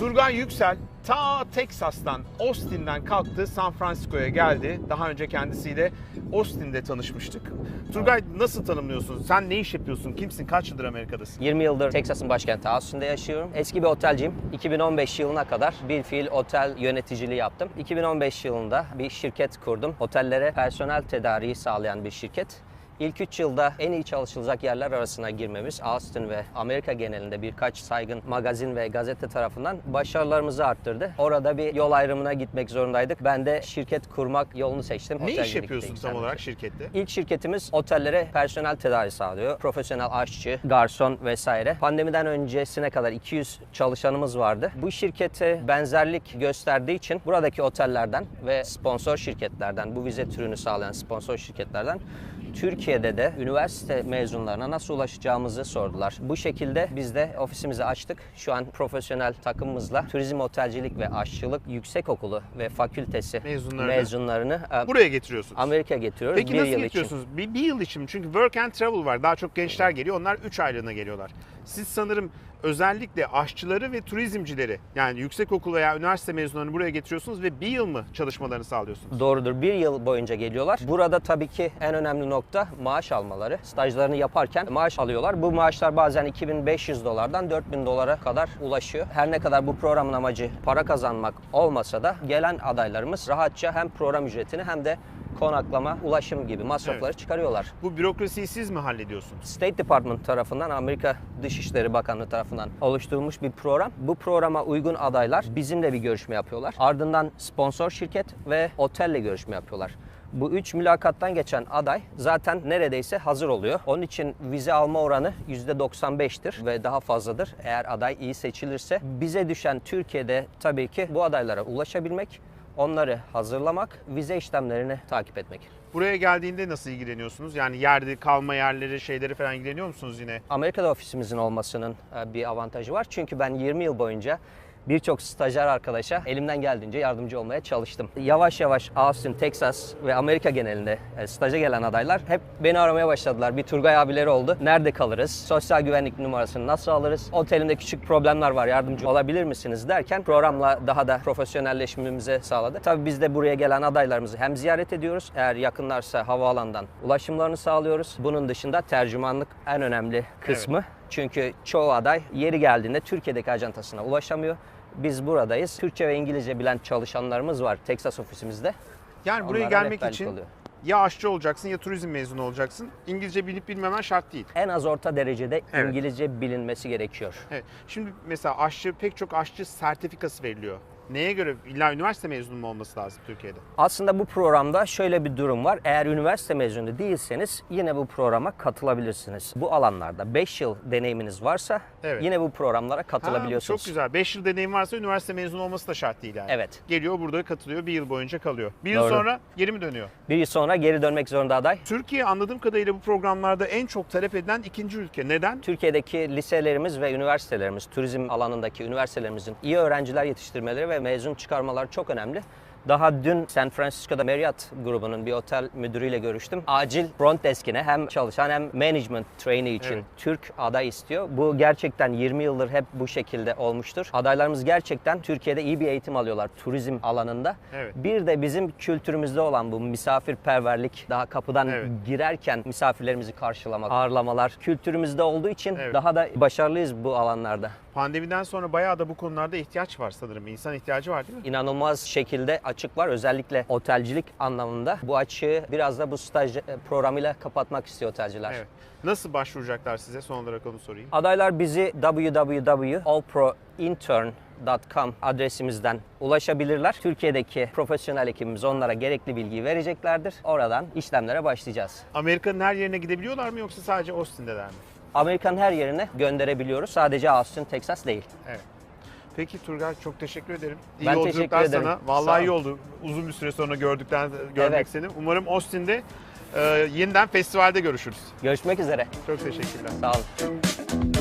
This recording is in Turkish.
Turgay Yüksel ta Teksas'tan, Austin'den kalktı, San Francisco'ya geldi. Daha önce kendisiyle Austin'de tanışmıştık. Turgay nasıl tanımlıyorsun? Sen ne iş yapıyorsun? Kimsin? Kaç yıldır Amerika'dasın? 20 yıldır Texas'ın başkenti Austin'de yaşıyorum. Eski bir otelciyim. 2015 yılına kadar bir fiil otel yöneticiliği yaptım. 2015 yılında bir şirket kurdum. Otellere personel tedariği sağlayan bir şirket. İlk 3 yılda en iyi çalışılacak yerler arasına girmemiz Austin ve Amerika genelinde birkaç saygın magazin ve gazete tarafından başarılarımızı arttırdı. Orada bir yol ayrımına gitmek zorundaydık. Ben de şirket kurmak yolunu seçtim. Ne Otel iş yapıyorsun tam olarak şirkette? İlk şirketimiz otellere personel tedariği sağlıyor. Profesyonel aşçı, garson vesaire. Pandemiden öncesine kadar 200 çalışanımız vardı. Bu şirkete benzerlik gösterdiği için buradaki otellerden ve sponsor şirketlerden, bu vize türünü sağlayan sponsor şirketlerden Türkiye'de de üniversite mezunlarına nasıl ulaşacağımızı sordular. Bu şekilde biz de ofisimizi açtık. Şu an profesyonel takımımızla turizm, otelcilik ve aşçılık yüksekokulu ve fakültesi Mezunlarını. mezunlarını e, Buraya getiriyorsunuz. Amerika'ya getiriyoruz. Peki bir nasıl yıl için. getiriyorsunuz? Bir, bir yıl için? Çünkü work and travel var. Daha çok gençler geliyor. Onlar 3 aylığına geliyorlar. Siz sanırım özellikle aşçıları ve turizmcileri yani yüksekokul veya üniversite mezunlarını buraya getiriyorsunuz ve bir yıl mı çalışmalarını sağlıyorsunuz? Doğrudur. Bir yıl boyunca geliyorlar. Burada tabii ki en önemli nokta maaş almaları. Stajlarını yaparken maaş alıyorlar. Bu maaşlar bazen 2500 dolardan 4000 dolara kadar ulaşıyor. Her ne kadar bu programın amacı para kazanmak olmasa da gelen adaylarımız rahatça hem program ücretini hem de konaklama, ulaşım gibi masrafları çıkarıyorlar. Bu bürokrasiyi siz mi hallediyorsunuz? State Department tarafından Amerika Dışişleri Bakanlığı tarafından oluşturulmuş bir program. Bu programa uygun adaylar bizimle bir görüşme yapıyorlar. Ardından sponsor şirket ve otelle görüşme yapıyorlar. Bu üç mülakattan geçen aday zaten neredeyse hazır oluyor. Onun için vize alma oranı %95'tir ve daha fazladır. Eğer aday iyi seçilirse bize düşen Türkiye'de tabii ki bu adaylara ulaşabilmek, onları hazırlamak, vize işlemlerini takip etmek. Buraya geldiğinde nasıl ilgileniyorsunuz? Yani yerde kalma yerleri, şeyleri falan ilgileniyor musunuz yine? Amerika'da ofisimizin olmasının e, bir avantajı var. Çünkü ben 20 yıl boyunca birçok stajyer arkadaşa elimden geldiğince yardımcı olmaya çalıştım. Yavaş yavaş Austin, Texas ve Amerika genelinde e, staja gelen adaylar hep beni aramaya başladılar. Bir Turgay abileri oldu. Nerede kalırız? Sosyal güvenlik numarasını nasıl alırız? Otelimde küçük problemler var. Yardımcı olabilir misiniz? derken programla daha da profesyonelleşmemize sağladı. Tabii biz de buraya gelen adaylarımızı hem ziyaret ediyoruz. Eğer yakınlarsa havaalanından ulaşımlarını sağlıyoruz. Bunun dışında tercümanlık en önemli kısmı. Çünkü çoğu aday yeri geldiğinde Türkiye'deki ajantasına ulaşamıyor. Biz buradayız. Türkçe ve İngilizce bilen çalışanlarımız var Texas ofisimizde. Yani buraya Onlara gelmek rehberlik için oluyor. ya aşçı olacaksın ya turizm mezunu olacaksın. İngilizce bilip bilmemen şart değil. En az orta derecede Evet. İngilizce bilinmesi gerekiyor. Evet. Şimdi mesela aşçı pek çok aşçı sertifikası veriliyor. Neye göre illa üniversite mezunu mu olması lazım Türkiye'de? Aslında bu programda şöyle bir durum var. Eğer üniversite mezunu değilseniz yine bu programa katılabilirsiniz. Bu alanlarda 5 yıl deneyiminiz varsa Evet. yine bu programlara Ha, katılabiliyorsunuz. çok güzel. 5 yıl deneyim varsa üniversite mezunu olması da şart değil yani. Evet. Geliyor burada katılıyor. Bir yıl boyunca kalıyor. Bir yıl Doğru. sonra geri mi dönüyor? Bir yıl sonra geri dönmek zorunda aday. Türkiye anladığım kadarıyla bu programlarda en çok talep edilen ikinci ülke. Neden? Türkiye'deki liselerimiz ve üniversitelerimiz, turizm alanındaki üniversitelerimizin iyi öğrenciler yetiştirmeleri ve mezun çıkarmaları çok önemli. Daha dün San Francisco'da Marriott grubunun bir otel müdürüyle görüştüm. Acil front deskine hem çalışan hem management trainee için Evet. Türk aday istiyor. Bu gerçekten 20 yıldır hep bu şekilde olmuştur. Adaylarımız gerçekten Türkiye'de iyi bir eğitim alıyorlar turizm alanında. Evet. Bir de bizim kültürümüzde olan bu misafirperverlik, daha kapıdan Evet. girerken misafirlerimizi karşılamak, ağırlamalar kültürümüzde olduğu için Evet. daha da başarılıyız bu alanlarda. Pandemiden sonra bayağı da bu konularda ihtiyaç var sanırım. İnsan ihtiyacı var değil mi? İnanılmaz şekilde açık var. Özellikle otelcilik anlamında. Bu açığı biraz da bu staj e, programıyla kapatmak istiyor otelciler. Evet. Nasıl başvuracaklar size? Son olarak onu sorayım. Adaylar bizi www.allprointern.com adresimizden ulaşabilirler. Türkiye'deki profesyonel ekibimiz onlara gerekli bilgiyi vereceklerdir. Oradan işlemlere başlayacağız. Amerika'nın her yerine gidebiliyorlar mı yoksa sadece Austin'deler mi? Amerika'nın her yerine gönderebiliyoruz. Sadece Austin, Texas değil. Evet. Peki Turgay çok teşekkür ederim. İyi Ben yolculuklar teşekkür ederim. sana. Vallahi iyi oldu. Uzun bir süre sonra gördükten görmek Evet. seni. Umarım Austin'de e, yeniden festivalde görüşürüz. Görüşmek üzere. Çok teşekkürler. Sağ olun.